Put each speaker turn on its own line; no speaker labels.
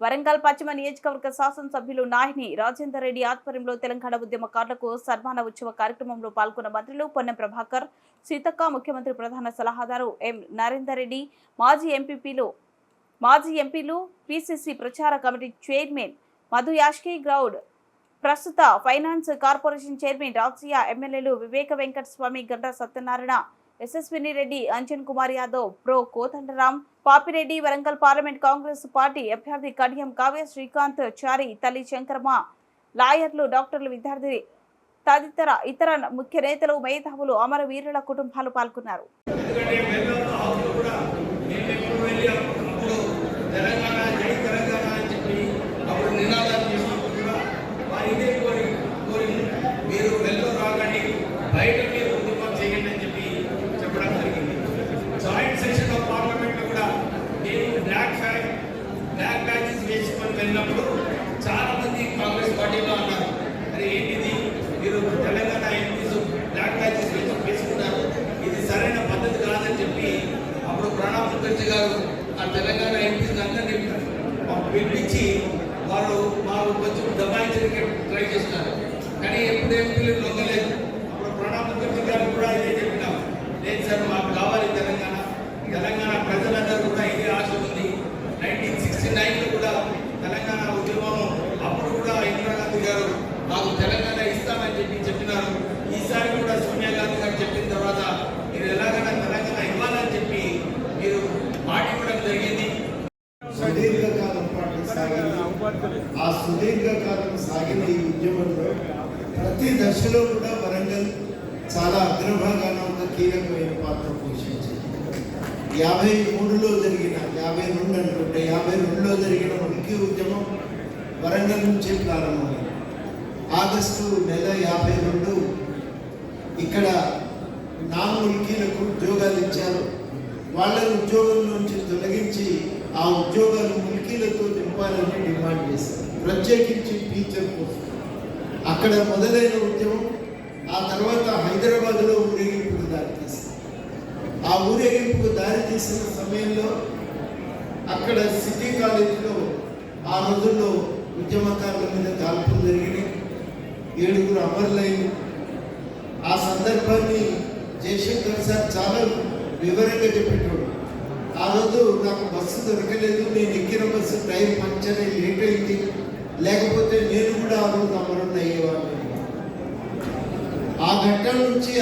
వరంగల్ పశ్చిమ నియోజకవర్గ శాసనసభ్యులు నాహిని రాజేందర్ రెడ్డి ఆధ్వర్యంలో తెలంగాణ ఉద్యమకారులకు సన్మాన ఉత్సవ కార్యక్రమంలో పాల్గొన్న మంత్రులు పొన్నం ప్రభాకర్ సీతక్క ముఖ్యమంత్రి ప్రధాన సలహాదారు ఎం నరేందర్ రెడ్డి మాజీ ఎంపీపీలు మాజీ ఎంపీలు పిసిసి ప్రచార కమిటీ చైర్మన్ మధు యాష్కి గౌడ్ ప్రస్తుత ఫైనాన్స్ కార్పొరేషన్ చైర్మన్ రాజయ్య ఎమ్మెల్యేలు Vivek Venkata Swamy Ganta Satyanarayana Yashaswini Reddy Anjan Kumar Yadav pro Kodandaram Papireddy Warangal parliament Congress party అభ్యర్థి కడియం కావ్య శ్రీకాంత్ చారి తల్లి శంకరమ్మ లాయర్లు డాక్టర్లు విద్యార్థి తదితర ఇతర ముఖ్య నేతలు మేధావులు అమరవీరుల కుటుంబాలు పాల్గొన్నారు
ఎందుకంటే బెంగాల్లో హౌస్లో కూడా మేము ఎప్పుడు వెళ్ళి అప్పుడు తెలంగాణ జై తెలంగాణ అని చెప్పి అప్పుడు నినాదాలు చేసినప్పుడు కూడా వారు ఇదే కోరి కోరి మీరు వెళ్ళు రాకండి బయట మీరు ఉద్యమం చేయండి అని చెప్పి చెప్పడం జరిగింది జాయింట్ సెషన్ ఆఫ్ పార్లమెంట్లో కూడా నేను బ్లాక్ ఫ్యాగ్ బ్లాక్ బ్యాచెస్ వేసుకొని వెళ్ళినప్పుడు చాలా మంది కాంగ్రెస్ పార్టీలో అన్నారు అరే ఏంటిది? మీరు తెలంగాణ ఎంపీస్ బ్లాక్ ప్యాచెస్ వేసుకున్నారు ఇది సరైన పద్ధతి కాదని చెప్పి అప్పుడు ప్రణబ్ ముఖర్జీ గారు ఆ తెలంగాణ ఎంపీస్ అందరినీ పిలిపించి వారు మాకు కొంచెం దబాయించడానికి ట్రై చేస్తున్నారు. కానీ ఎప్పుడు ఎంపీలు లొంగలేదు అప్పుడు ప్రణబ్ ముఖర్జీ గారు కూడా ఇదే చెప్పినాం లేదు సార్ మాకు కావాలి తెలంగాణ తెలంగాణ ప్రజలందరూ కూడా ఇదే ఆశ ఉంది నైన్టీన్ సిక్స్టీ నైన్లో కూడా తెలంగాణ ఉద్యమం అప్పుడు కూడా ఇందిరాగాంధీ గారు మాకు తెలంగాణ ఇస్తామని చెప్పి చెప్పినారు ఈసారి కూడా సోనియా గాంధీ గారు చెప్పిన తర్వాత మీరు ఎలాగైనా తెలంగాణ ఇవ్వాలని చెప్పి మీరు మాట ఇవ్వడం జరిగింది
సుదీర్ఘకాలం పాటు సాగింది. ఆ సుదీర్ఘకాలం సాగిన ఈ ఉద్యమంలో ప్రతి దశలో కూడా వరంగల్ చాలా అగ్రభాగాన ఒక కీలకమైన పాత్ర పోషించింది. యాభై మూడులో జరిగిన యాభై రెండు అనుకుంటే యాభై రెండులో జరిగిన ఉనికి ఉద్యమం వరంగల్ నుంచే ప్రారంభమైంది. ఆగస్టు నెల యాభై రెండు ఇక్కడ నా ఉనికిలకు ఉద్యోగాలు ఇచ్చారు. వాళ్ళని ఉద్యోగం నుంచి తొలగించి ఆ ఉద్యోగాలు ముల్కీలతో నింపాలని డిమాండ్ చేశారు. ప్రత్యేకించి టీచర్ కోసం. అక్కడ మొదలైన ఉద్యమం ఆ తర్వాత హైదరాబాద్లో ఊరేగింపుకు దారితీసింది. ఆ ఊరేగింపుకు దారి తీసిన సమయంలో అక్కడ సిటీ కాలేజీలో ఆ రోజుల్లో ఉద్యమకారుల మీద కాల్పులు జరిగినాయి. ఏడుగురు అమరులైన ఆ సందర్భాన్ని జయశంకర్ సార్ చాలా వివరంగా చెప్పేటోడు. ఆ రోజు నాకు బస్సు దొరకలేదు. నేను ఎక్కిన బస్సు టైర్ పంచర్ లేట్ అయింది. లేకపోతే నేను కూడా ఆ రోజు అమరుణ్ అయ్యేవాడిని ఆ ఘట్టం నుంచి